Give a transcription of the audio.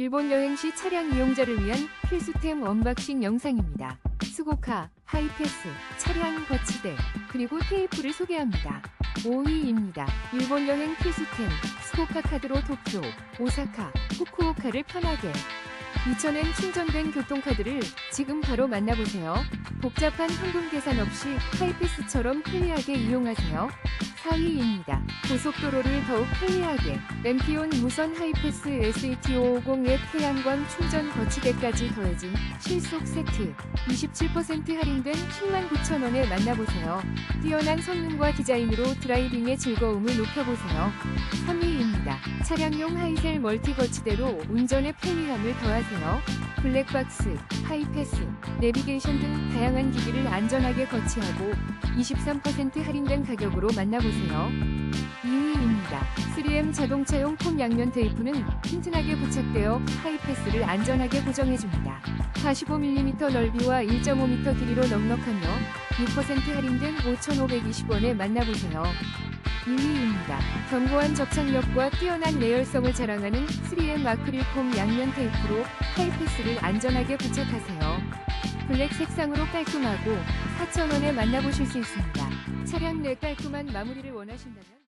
일본 여행 시 차량 이용자를 위한 필수템 언박싱 영상입니다. 수고카, 하이패스, 차량 거치대, 그리고 테이프를 소개합니다. 5위입니다. 일본 여행 필수템, 수고카 카드로 도쿄, 오사카, 후쿠오카를 편하게. 2,000엔 충전된 교통카드를 지금 바로 만나보세요. 복잡한 현금 계산 없이 하이패스처럼 편리하게 이용하세요. 4위입니다. 고속도로를 더욱 편리하게 램피온 무선 하이패스 SAT550의 태양광 충전 거치대까지 더해진 실속 세트 27% 할인된 109,000원에 만나보세요. 뛰어난 성능과 디자인으로 드라이빙의 즐거움을 높여보세요. 3위입니다. 차량용 하이셀 멀티 거치대로 운전의 편리함을 더하세요. 블랙박스, 하이패스, 내비게이션 등 다양한 기기를 안전하게 거치하고 23% 할인된 가격으로 만나보세요. 2위입니다. 3M 자동차용 폼 양면 테이프는 튼튼하게 부착되어 하이패스를 안전하게 고정해줍니다. 45mm 넓이와 1.5m 길이로 넉넉하며 6% 할인된 5,520원에 만나보세요. 1위입니다. 견고한 접착력과 뛰어난 내열성을 자랑하는 3M 아크릴 폼 양면 테이프로 하이패스를 안전하게 부착하세요. 블랙 색상으로 깔끔하고 4,000원에 만나보실 수 있습니다. 차량 내 깔끔한 마무리를 원하신다면